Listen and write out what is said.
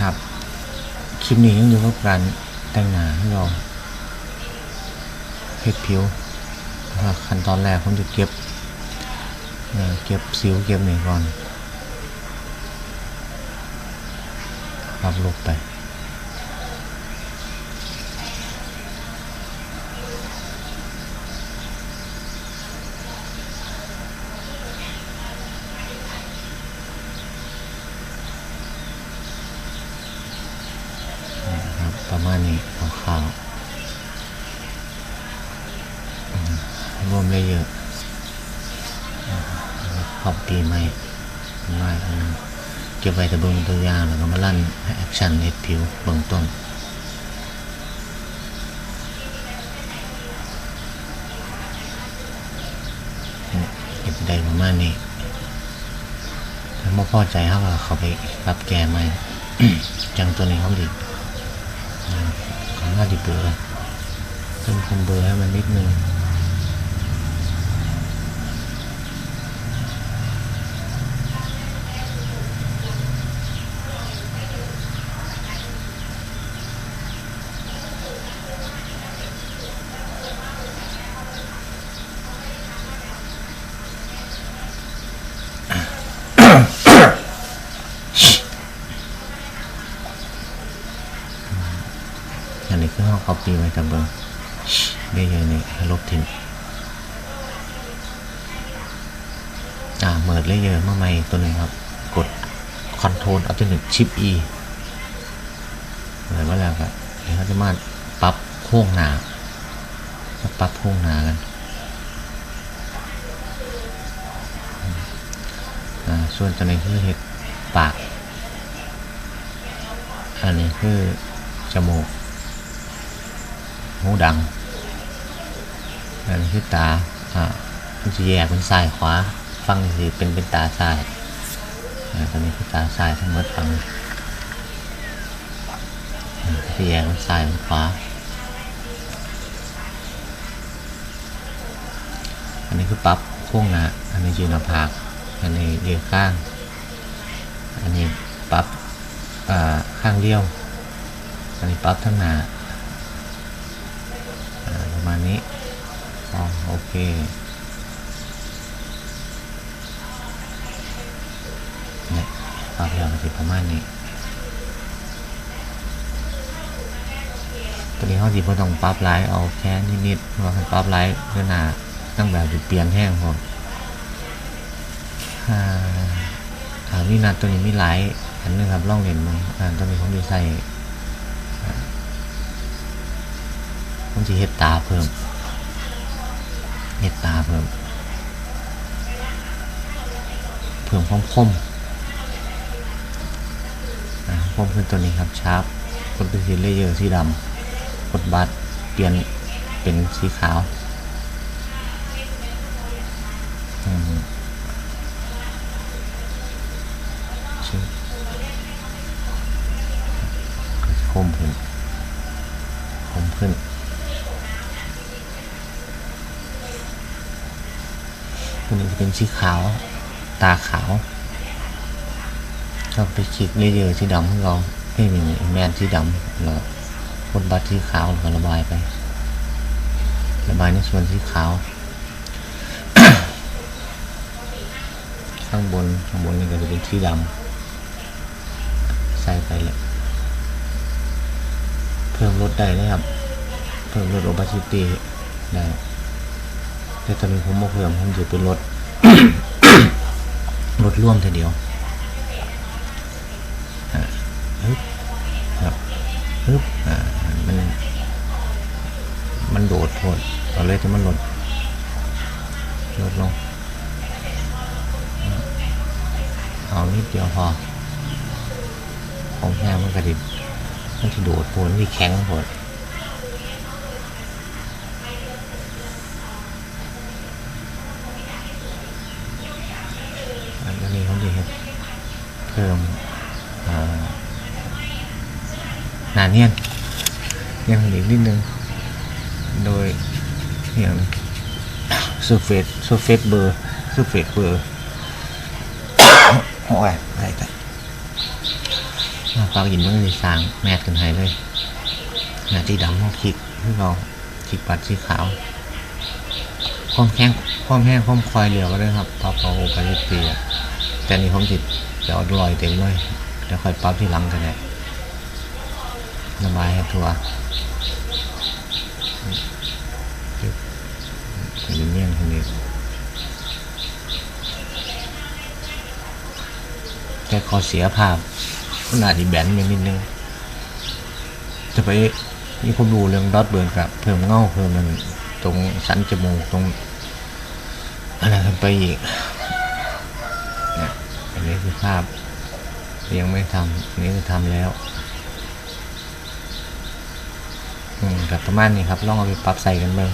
ครับ คลิปนี้ยังอยู่กับการแต่งหน้าให้เราเพชรผิวนะครับขั้นตอนแรกผมจะเก็บเเก็บสิวเก็บนี่ก่อนรับลบไป นะครับ ประมาณนี้คร่าวๆอืมรวมเลยเยอะขอบปีใหม่มาอันนึงเก็บไว้แต่เบิ่งตัวอย่างแล้วก็มาลั่นแอคชั่นเฮ็ดผิวเบื้องต้นเฮ็ดได้ประมาณนี้ถ้าไม่พอใจเขาก็เขาไปรับแกใหม่จังตัวนี้เขาดี ของหน้าดิบเบอร์เพิ่มคมเบอร์ให้มันนิดนึง อันนี้คือห้องคอปีไว้กับเบอร์ได้เยอะนี่ให้ลบทิ้งอ่าเมิดเลยเยอะเมื่อไม่ตัวหนึ่งครับ กดคอนโทรลเอาตัวหนึ่งชิป E เหมือนว่าแล้วครับเดี๋ยวเขาจะมาปรับโค้งหนามาปรับโค้งหนากันอ่าส่วนตัวนี้คือเห็ดปาก อันนี้คือจมูก หูดังอันนี้คือตาอ่ามันจะแยกเป็นซ้ายขวา ฟังสิเป็นเป็นตาซ้ายอ่าตอนนี้คือตาซ้ายทั้งหมดฟังจะแยกเป็นซ้ายเป็นขวาอันนี้คือปรับโค้งหน้าอันนี้ยืนหน้าผากอันนี้เรียวข้าง อันนี้ปรับอ่าข้างเลี้ยวอันนี้ปรับทั้งหน้า นี้อ๋อโอเคเนี่ยปรับแล้วก็จะประมาณนี้ตอนนี้เขาจีบต้องปรับไลท์เอาแค่นิดๆเพราปรับไลท์เพื่อหนาตั้งแบบเปลี่ยนแห้งผมอ่าอ่าวินาตัวนี้มีไลท์อันนึงครับล่องเห็นมั้งอ่าตัวนี้ผมจะใส่ ผมจะเฮ็ดตาเพิ่มเฮ็ดตาเพิ่ม เพิ่มความคมอ่าคมขึ้นตัวนี้ครับชาร์ปกดไปที่เลเยอร์สีดำกดบัตรเปลี่ยนเป็นสีขาวคมขึ้นคมขึ้น ตัวนี้จะเป็นสีขาว ตาขาวเราไปคลิกเยอร์สีดำของเราให้มีแมนสีดำแล้วกดบัตรสีขาวแล้วก็ระบายไประบายในส่วนสีขาว ข้างบนข้างบนนี่ก็จะเป็นสีดำใส่ไปเลยเพิ่มลดได้นะครับ เพิ่มลดโอปาซิตี้ได้ แต่ตอนนี้ผมมาเพิ่มผมจะเป็นลดลดร่วมทีเดียวฮึบครับฮึบอ่ามันมันโดดโทษเอาเลยที่มันลดลดลงเอานิดเดียวพอของแห้งมันกระดิบมันที่โดดโผลที่แข็งโผล อันนี้เขาจะเฮ็ด เพิ่มอ่าหนาเนียนยังอีกนิดนึง โดยอย่างซูเฟตซูเฟตเบอร์ซูเฟตเบอร์โอ้ยอะไรกันมาปากหินมันก็จะสางแมทกันให้เลยหน้าที่ดำเขาคลิกที่เราคลิกปัดสีขาวความแข็งความแห้งความคอยเหลียวก็ได้ครับปรับเอาไปเรื่อย แต่นี่ผมจิตจะเอาลอยเต็มเลยแล้วค่อยปรับที่หลังกันได้ระบายให้ทัวเป็นเงี้ยนคนนี้แต่ขอเสียภาพมันอาจจะแบนไปนิดนึงจะไปมีความรู้เรื่องดอทเบิร์นกับเพิ่มเงาเพิ่มมันตรงสันจมูกตรงอะไรกันไปอีก นี้คือภาพ ยังไม่ทำนนี้คือทำแล้วอืมกับประมาณนี้ครับลองเอาไปปรับใส่กันเบ้าง